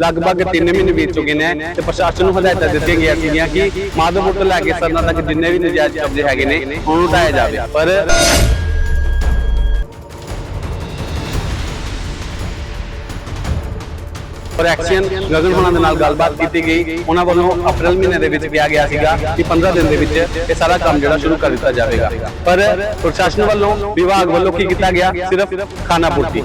ਲਗਭਗ 3 ਮਹੀਨੇ ਬੀਤ ਚੁੱਕੇ ਨੇ ਤੇ ਪ੍ਰਸ਼ਾਸਨ ਨੂੰ ਹਦਾਇਤਾਂ ਦਿੱਤੀਆਂ ਗਈਆਂ ਸੀਗੀਆਂ ਕਿ ਮਾਧੋਪੁਰ ਤੋਂ ਲੈ ਕੇ ਸਰਨਾ ਤੱਕ ਜਿੰਨੇ ਵੀ ਨਜਾਇਜ਼ ਕਬਜ਼ੇ ਹੈਗੇ ਨੇ ਉਹਨੂੰ ਹਟਾਇਆ ਜਾਵੇ। ਪਰ ਪਰ ਐਕਸ਼ਨ ਗਗਨ ਹੋਣਾ ਦੇ ਨਾਲ ਗੱਲਬਾਤ ਕੀਤੀ ਗਈ। ਉਹਨਾਂ ਵੱਲੋਂ ਅਪ੍ਰੈਲ ਮਹੀਨੇ ਦੇ ਵਿੱਚ ਕਿਹਾ ਗਿਆ ਸੀਗਾ ਕਿ 15 ਦਿਨ ਦੇ ਵਿੱਚ ਇਹ ਸਾਰਾ ਕੰਮ ਜਿਹੜਾ ਸ਼ੁਰੂ ਕਰ ਦਿੱਤਾ ਜਾਵੇਗਾ। ਪਰ ਪ੍ਰਸ਼ਾਸਨ ਵੱਲੋਂ ਵਿਭਾਗ ਵੱਲੋਂ ਕੀ ਕੀਤਾ ਗਿਆ? ਸਿਰਫ ਖਾਨਾ ਪੂਰਤੀ।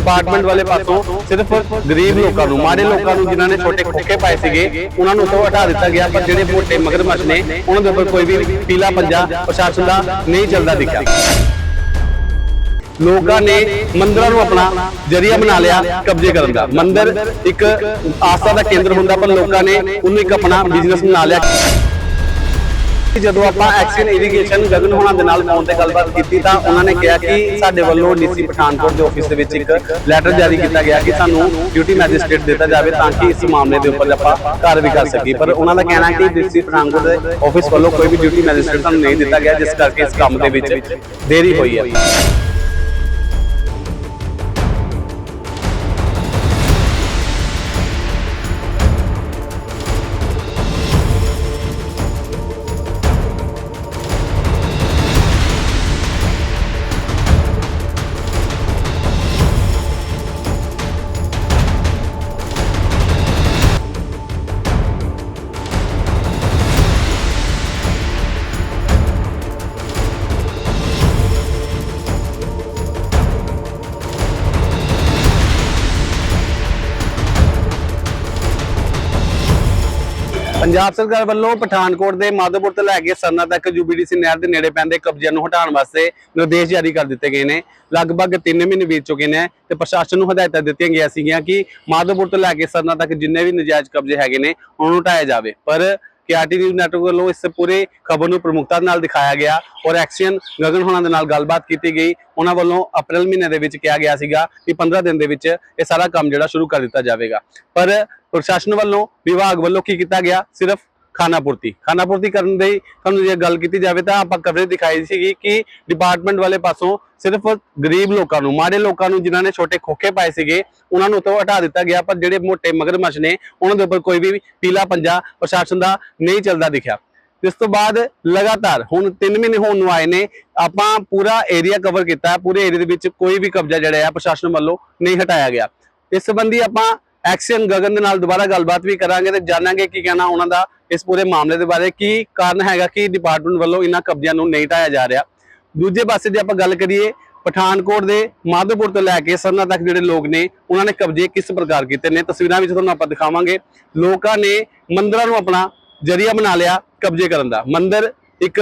ਡਿਪਾਰਟਮੈਂਟ ਵਾਲੇ ਪਾਸੋਂ ਸਿਰਫ ਗਰੀਬ ਲੋਕਾਂ ਨੂੰ, ਮਾੜੇ ਲੋਕਾਂ ਨੂੰ ਜਿਨ੍ਹਾਂ ਨੇ ਛੋਟੇ ਖੋਖੇ ਪਾਏ ਸੀਗੇ, ਉਹਨਾਂ ਨੂੰ ਤੋਂ ਹਟਾ ਦਿੱਤਾ ਗਿਆ, ਪਰ ਜਿਹੜੇ ਮੋਟੇ ਮਗਰਮੱਛ ਨੇ, ਉਹਨਾਂ ਦੇ ਉੱਪਰ ਕੋਈ ਵੀ ਪੀਲਾ ਪੰਜਾ ਪ੍ਰਸ਼ਾਸਨ ਦਾ ਨਹੀਂ ਚੱਲਦਾ ਦਿਖਿਆ। ਲੋਕਾਂ ਨੇ ਮੰਦਰਾਂ ਨੂੰ ਆਪਣਾ ਜਰੀਆ ਬਣਾ ਲਿਆ ਕਬਜ਼ੇ ਕਰਨ ਦਾ। ਮੰਦਰ ਇੱਕ ਆਸਥਾ ਦਾ ਕੇਂਦਰ ਹੁੰਦਾ, ਪਰ ਲੋਕਾਂ ਨੇ ਉਹਨੂੰ ਇੱਕ ਆਪਣਾ ਬਿਜ਼ਨਸ ਬਣਾ ਲਿਆ। ਜਦੋਂ ਆਪਾਂ ਐਕਸ਼ਨ ਇਰੀਗੇਸ਼ਨ ਗਗਨ ਹੋਣਾ ਦੇ ਨਾਲ ਫੋਨ ਤੇ ਗੱਲਬਾਤ ਕੀਤੀ ਤਾਂ ਉਹਨਾਂ ਨੇ ਕਿਹਾ ਕਿ ਸਾਡੇ ਵੱਲੋਂ ਡੀਸੀ ਪਠਾਨਕੋਟ ਦੇ ਆਫਿਸ ਦੇ ਵਿੱਚ ਇੱਕ ਲੈਟਰ ਜਾਰੀ ਕੀਤਾ ਗਿਆ ਕਿ ਸਾਨੂੰ ਡਿਊਟੀ ਮੈਜਿਸਟ੍ਰੇਟ ਦਿੱਤਾ ਜਾਵੇ ਤਾਂ ਕਿ ਇਸ ਮਾਮਲੇ ਦੇ ਉੱਪਰ ਆਪਾਂ ਕਾਰਵਾਈ ਕਰ ਸਕੀਏ। ਪਰ ਉਹਨਾਂ ਦਾ ਕਹਿਣਾ ਹੈ ਕਿ ਡੀਸੀ ਪਠਾਨਕੋਟ ਦੇ ਆਫਿਸ ਵੱਲੋਂ ਕੋਈ ਵੀ ਡਿਊਟੀ ਮੈਜਿਸਟ੍ਰੇਟ ਸਾਨੂੰ ਨਹੀਂ ਦਿੱਤਾ ਗਿਆ, ਜਿਸ ਕਰਕੇ ਇਸ ਕੰਮ ਦੇ ਵਿੱਚ ਦੇਰੀ ਹੋਈ ਹੈ। ਪੰਜਾਬ ਸਰਕਾਰ ਵੱਲੋਂ ਪਠਾਨਕੋਟ ਦੇ ਮਾਧੋਪੁਰ ਤੋਂ ਲੈ ਕੇ ਸਰਨਾ ਤੱਕ ਯੂਬੀਡੀਸੀ ਨਹਿਰ ਦੇ ਨੇੜੇ ਪੈਂਦੇ ਕਬਜ਼ਿਆਂ ਨੂੰ ਹਟਾਉਣ ਵਾਸਤੇ ਨਿਰਦੇਸ਼ ਜਾਰੀ ਕਰ ਦਿੱਤੇ ਗਏ ਨੇ। ਲਗਭਗ 3 ਮਹੀਨੇ ਬੀਤ ਚੁੱਕੇ ਨੇ ਤੇ ਪ੍ਰਸ਼ਾਸਨ ਨੂੰ ਹਦਾਇਤਾਂ ਦਿੱਤੀਆਂ ਗਈਆਂ ਸੀਗੀਆਂ ਕਿ ਮਾਧੋਪੁਰ ਤੋਂ ਲੈ ਕੇ ਸਰਨਾ ਤੱਕ ਜਿੰਨੇ ਵੀ ਨਜਾਇਜ਼ ਕਬਜ਼ੇ ਹੈਗੇ ਨੇ, ਉਹਨਾਂ ਨੂੰ ਹਟਾਇਆ ਜਾਵੇ। ਪਰ ਕੇਆਰਟੀ ਨਿਊਜ਼ ਨੈਟਵਰਕ ਵੱਲੋਂ ਇਸ ਪੂਰੇ ਖਬਰ ਨੂੰ ਪ੍ਰਮੁਖਤਾ ਨਾਲ ਦਿਖਾਇਆ ਗਿਆ ਔਰ ਐਕਸ਼ਨ ਗਗਨ ਹੋਣਾ ਦੇ ਨਾਲ ਗੱਲਬਾਤ ਕੀਤੀ ਗਈ। ਉਹਨਾਂ ਵੱਲੋਂ ਅਪ੍ਰੈਲ ਮਹੀਨੇ ਦੇ ਵਿੱਚ ਕਿਹਾ ਗਿਆ ਸੀਗਾ ਕਿ 15 ਦਿਨ ਦੇ ਵਿੱਚ ਇਹ ਸਾਰਾ ਕੰਮ ਜਿਹੜਾ ਸ਼ੁਰੂ ਕਰ ਦਿੱਤਾ ਜਾਵੇਗਾ। ਪਰ ਪ੍ਰਸ਼ਾਸਨ ਵੱਲੋਂ ਵਿਭਾਗ ਵੱਲੋਂ ਕੀ ਕੀਤਾ ਗਿਆ? ਸਿਰਫ ਖਾਨਾ ਪੂਰਤੀ ਖਾਨਾ ਪੂਰਤੀ ਕਰਨ ਦੀ ਤੁਹਾਨੂੰ ਜੇ ਗੱਲ ਕੀਤੀ ਜਾਵੇ ਤਾਂ ਆਪਾਂ ਕਵਰੇਜ ਦਿਖਾਈ ਸੀਗੀ ਕਿ ਡਿਪਾਰਟਮੈਂਟ ਵਾਲੇ ਪਾਸੋਂ ਸਿਰਫ ਗਰੀਬ ਲੋਕਾਂ ਨੂੰ, ਮਾੜੇ ਲੋਕਾਂ ਨੂੰ ਜਿਨ੍ਹਾਂ ਨੇ ਛੋਟੇ ਖੋਖੇ ਪਾਏ ਸੀਗੇ, ਉਹਨਾਂ ਨੂੰ ਤੋਂ ਹਟਾ ਦਿੱਤਾ ਗਿਆ, ਪਰ ਜਿਹੜੇ ਮੋਟੇ ਮਗਰਮੱਛ ਨੇ, ਉਹਨਾਂ ਦੇ ਉੱਪਰ ਕੋਈ ਵੀ ਪੀਲਾ ਪੰਜਾ ਪ੍ਰਸ਼ਾਸਨ ਦਾ ਨਹੀਂ ਚੱਲਦਾ ਦਿਖਿਆ। ਇਸ ਤੋਂ ਬਾਅਦ ਲਗਾਤਾਰ ਹੁਣ 3 ਮਹੀਨੇ ਹੋਣ ਨੂੰ ਆਏ ਨੇ, ਆਪਾਂ ਪੂਰਾ ਏਰੀਆ ਕਵਰ ਕੀਤਾ, ਪੂਰੇ ਏਰੀਆ ਦੇ ਵਿੱਚ ਕੋਈ ਵੀ ਕਬਜ਼ਾ ਜਿਹੜਾ ਹੈ, ਪ੍ਰਸ਼ਾਸਨ ਵੱਲੋਂ ਨਹੀਂ ਹਟਾਇਆ ਗਿਆ। ਇਸ ਸੰਬੰਧੀ ਆਪਾਂ ਐਕਸ਼ਨ ਗਗਨ ਦੇ ਨਾਲ ਦੁਬਾਰਾ ਗੱਲਬਾਤ ਵੀ ਕਰਾਂਗੇ ਤੇ ਜਾਣਾਂਗੇ ਕੀ ਕਹਿਣਾ ਉਹਨਾਂ ਦਾ ਇਸ ਪੂਰੇ ਮਾਮਲੇ ਦੇ ਬਾਰੇ, ਕੀ ਕਾਰਨ ਹੈਗਾ, ਕਿ ਡਿਪਾਰਟਮੈਂਟ ਵੱਲੋਂ ਇਹਨਾਂ ਕਬਜ਼ਿਆਂ ਨੂੰ ਨਹੀਂ ਹਟਾਇਆ ਜਾ ਰਿਹਾ। ਦੂਜੇ ਪਾਸੇ ਜੇ ਆਪਾਂ ਗੱਲ ਕਰੀਏ ਪਠਾਨਕੋਟ ਦੇ ਮਾਧੋਪੁਰ ਤੋਂ ਲੈ ਕੇ ਸਰਨਾ ਤੱਕ ਜਿਹੜੇ ਲੋਕ ਨੇ, ਉਹਨਾਂ ਨੇ ਕਬਜ਼ੇ ਕਿਸ ਪ੍ਰਕਾਰ ਕੀਤੇ ਨੇ? ਤਸਵੀਰਾਂ ਵਿੱਚ ਤੁਹਾਨੂੰ ਆਪਾਂ ਦਿਖਾਵਾਂਗੇ। ਲੋਕਾਂ ਨੇ ਮੰਦਰਾਂ ਨੂੰ ਆਪਣਾ ਜਰੀਆ ਬਣਾ ਲਿਆ ਕਬਜ਼ੇ ਕਰਨ ਦਾ। ਮੰਦਰ ਇੱਕ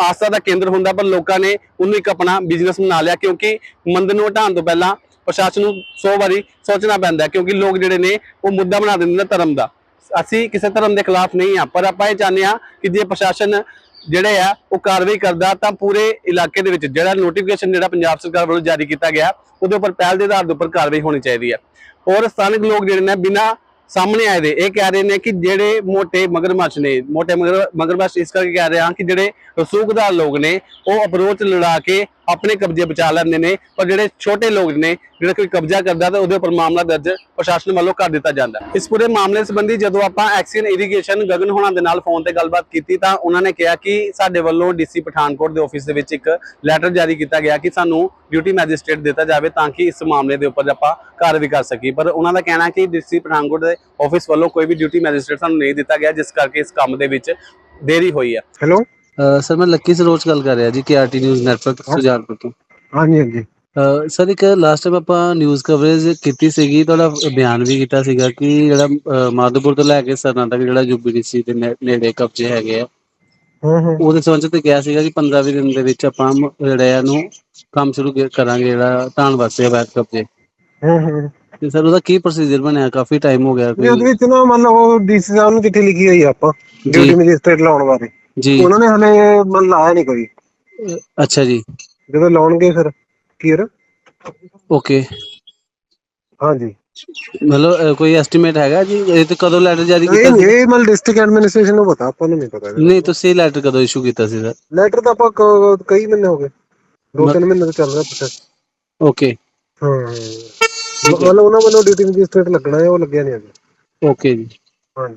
ਆਸਥਾ ਦਾ ਕੇਂਦਰ ਹੁੰਦਾ, ਪਰ ਲੋਕਾਂ ਨੇ ਉਹਨੂੰ ਇੱਕ ਆਪਣਾ ਬਿਜ਼ਨਸ ਬਣਾ ਲਿਆ ਕਿਉਂਕਿ ਮੰਦਰ ਨੂੰ ਹਟਾਉਣ ਤੋਂ ਪਹਿਲਾਂ ਪ੍ਰਸ਼ਾਸਨ ਨੂੰ 100 ਵਾਰੀ ਸੋਚਣਾ ਪੈਂਦਾ ਕਿਉਂਕਿ ਲੋਕ ਜਿਹੜੇ ਨੇ ਉਹ ਮੁੱਦਾ ਬਣਾ ਦਿੰਦੇ ਨੇ ਧਰਮ ਦਾ। ਅਸੀਂ ਕਿਸੇ ਧਰਮ ਦੇ ਖਿਲਾਫ ਨਹੀਂ ਆ ਪਰ ਆਪਾਂ ਇਹ ਚਾਹੁੰਦੇ ਆ ਕਿ ਜੇ ਪ੍ਰਸ਼ਾਸਨ ਜਿਹੜੇ ਆ, ਉਹ ਕਾਰਵਾਈ ਕਰਦਾ ਤਾਂ ਪੂਰੇ ਇਲਾਕੇ ਦੇ ਵਿੱਚ ਜਿਹੜਾ ਨੋਟੀਫਿਕੇਸ਼ਨ ਜਿਹੜਾ ਪੰਜਾਬ ਸਰਕਾਰ ਵੱਲੋਂ ਜਾਰੀ ਕੀਤਾ ਗਿਆ, ਉਹਦੇ ਉੱਪਰ ਪਹਿਲ ਦੇ ਆਧਾਰ ਦੇ ਉੱਪਰ ਕਾਰਵਾਈ ਹੋਣੀ ਚਾਹੀਦੀ ਹੈ। ਔਰ ਸਥਾਨਕ ਲੋਕ ਜਿਹੜੇ ਨੇ ਬਿਨਾਂ ਸਾਹਮਣੇ ਆਏ ਦੇ, ਇਹ ਕਹਿ ਰਹੇ ਨੇ ਕਿ ਜਿਹੜੇ ਮੋਟੇ ਮਗਰਮੱਛ ਨੇ, ਮੋਟੇ ਮਗਰ, ਮਗਰਮੱਛ ਇਸ ਕਰਕੇ ਕਹਿ ਰਹੇ ਹਾਂ ਕਿ ਜਿਹੜੇ ਰਸੂਖਦਾਰ ਲੋਕ ਨੇ, ਉਹ ਅਪਰੋਚ ਲੜਾ ਕੇ ਆਪਣੇ ਕਬਜ਼ੇ ਬਚਾ ਲੈਂਦੇ ਨੇ ਪਰ ਜਿਹੜੇ ਛੋਟੇ ਲੋਕ ਨੇ, ਜਿਹੜਾ ਕੋਈ ਕਬਜ਼ਾ ਕਰਦਾ ਤਾਂ ਉਹਦੇ ਉੱਪਰ ਮਾਮਲਾ ਦਰਜ ਪ੍ਰਸ਼ਾਸਨ ਵੱਲੋਂ ਕਰ ਦਿੱਤਾ ਜਾਂਦਾ ਇਸ ਪੂਰੇ ਮਾਮਲੇ ਸੰਬੰਧੀ ਜਦੋਂ ਆਪਾਂ ਐਕਸ਼ਨ ਇਰੀਗੇਸ਼ਨ ਗਗਨ ਹੋਣਾ ਦੇ ਨਾਲ ਫੋਨ ਤੇ ਗੱਲਬਾਤ ਕੀਤੀ ਤਾਂ ਉਹਨਾਂ ਨੇ ਕਿਹਾ ਕਿ ਸਾਡੇ ਵੱਲੋਂ ਡੀਸੀ ਪਠਾਨਕੋਟ ਦੇ ਆਫਿਸ ਦੇ ਵਿੱਚ ਇੱਕ ਲੈਟਰ ਜਾਰੀ ਕੀਤਾ ਗਿਆ ਕਿ ਸਾਨੂੰ ਡਿਊਟੀ ਮੈਜਿਸਟ੍ਰੇਟ ਦਿੱਤਾ ਜਾਵੇ ਤਾਂ ਕਿ ਇਸ ਮਾਮਲੇ ਦੇ ਉੱਪਰ ਆਪਾਂ ਕਾਰਵਾਈ ਕਰ ਸਕੀਏ। ਪਰ ਉਹਨਾਂ ਦਾ ਕਹਿਣਾ ਹੈ ਕਿ ਡੀਸੀ ਪਠਾਨਕੋਟ ਦੇ ਆਫਿਸ ਵੱਲੋਂ ਕੋਈ ਵੀ ਡਿਊਟੀ ਮੈਜਿਸਟ੍ਰੇਟ ਸਾਨੂੰ ਨਹੀਂ ਦਿੱਤਾ ਗਿਆ, ਜਿਸ ਕਰਕੇ ਇਸ ਕੰਮ ਦੇ ਵਿੱਚ ਦੇਰੀ ਹੋਈ ਹੈ। ਹੈਲੋ ਸਰ ਮੈਂ ਲੱਕੀ ਸਰੋਜ ਗੱਲ ਕਰ ਰਿਹਾ ਜੀ ਕੇਆਰਟੀ ਨਿਊਜ਼ ਨੈਟਵਰਕ ਸੁਜਾਨਪੁਰ ਤੋਂ। ਹਾਂਜੀ ਹਾਂਜੀ। ਸਰ ਇੱਕ ਲਾਸਟ ਟਾਈਮ ਆਪਾਂ ਨਿਊਜ਼ ਕਵਰੇਜ ਕੀਤੀ ਸੀਗੀ ਤੁਹਾਡਾ ਬਿਆਨ ਵੀ ਕੀਤਾ ਸੀਗਾ ਕਿ ਜਿਹੜਾ ਮਾਧੋਪੁਰ ਤੋਂ ਲੈ ਕੇ ਸਰਨਾ ਤੱਕ ਜਿਹੜਾ ਯੂਬੀਡੀਸੀ ਦੇ ਨੇ- ਨੇੜੇ ਕਬਜ਼ੇ ਹੈਗੇ ਆ। ਹੂੰ ਹੂੰ। ਉਹਦੇ ਸੰਬੰਧ ਤੇ ਕਿਹਾ ਸੀਗਾ ਕਿ 15 20 ਦਿਨ ਦੇ ਵਿੱਚ ਆਪਾਂ ਜਿਹੜਾ ਇਹਨੂੰ ਕੰਮ ਸ਼ੁਰੂ ਕਰ- ਕਰਾਂਗੇ ਜਿਹੜਾ ਢਾਣ ਵਾਸਤੇ ਅਵੈਧ ਕਬਜ਼ੇ। ਹੂੰ ਹੂੰ। ਤੇ ਸਰ ਉਹਦਾ ਕੀ ਪ੍ਰੋਸੀਜਰ ਬਣਿਆ? ਕਾਫੀ ਟਾਈਮ ਹੋ ਗਿਆ ਉਹਦੇ ਵਿੱਚ ਨਾ ਮੰਨ ਲਓ ਡੀਸੀ ਸਾਹਿਬ ਨੂੰ ਚਿੱਠੀ ਲਿਖੀ ਹੋਈ ਆ ਆਪਾਂ ਡਿਊਟੀ ਮੈਜਿਸਟ੍ਰੇਟ ਲਾਉਣ ਬਾਰੇ। ਜੀ ਉਹਨਾਂ ਨੇ ਹਲੇ ਮਨ ਲਾਇਆ ਨਹੀਂ ਕੋਈ ਅ, ਅੱਛਾ ਜੀ ਜਦੋਂ ਲਾਉਣਗੇ ਫਿਰ ਕਲੀਅਰ ਓਕੇ ਹਾਂਜੀ ਮਤਲਬ ਅਹ, ਕੋਈ ਐਸਟੀਮੇਟ ਹੈਗਾ ਜੀ ਇਹ ਤੇ ਕਦੋਂ ਲੈਟਰ ਜਾਰੀ ਇਹ ਕੀਤਾ ਨਹੀਂ ਸੀ ਇਹ ਮਤਲਬ ਡਿਸਟ੍ਰਿਕਟ ਐਡਮਿਨਿਸਟ੍ਰੇਸ਼ਨ ਨੂੰ ਪਤਾ ਆਪਾਂ ਨੂੰ ਨਹੀਂ ਪਤਾ ਨਹੀਂ ਤੁਸੀਂ ਲੈਟਰ ਕਦੋਂ ਇਸ਼ੂ ਕੀਤਾ ਸੀ ਸਰ? ਲੈਟਰ ਤਾਂ ਆਪਾਂ ਕ- ਕਈ ਮਹੀਨੇ ਹੋ ਗਏ। ਦੋ ਤਿੰਨ ਮਹੀਨੇ ਤੋਂ ਚੱਲ ਰਿਹਾ ਪ੍ਰੋਸੈਸ ਓਕੇ। ਹਾਂ। ਮਤਲਬ ਉਹਨਾਂ ਵੱਲੋਂ ਡਿਊਟੀ ਮੈਜਿਸਟ੍ਰੇਟ ਲੱਗਣਾ ਹੈ ਉਹ ਲੱਗਿਆ ਨਹੀਂ ਅਜੇ। ਓਕੇ ਜੀ। ਹਾਂਜੀ।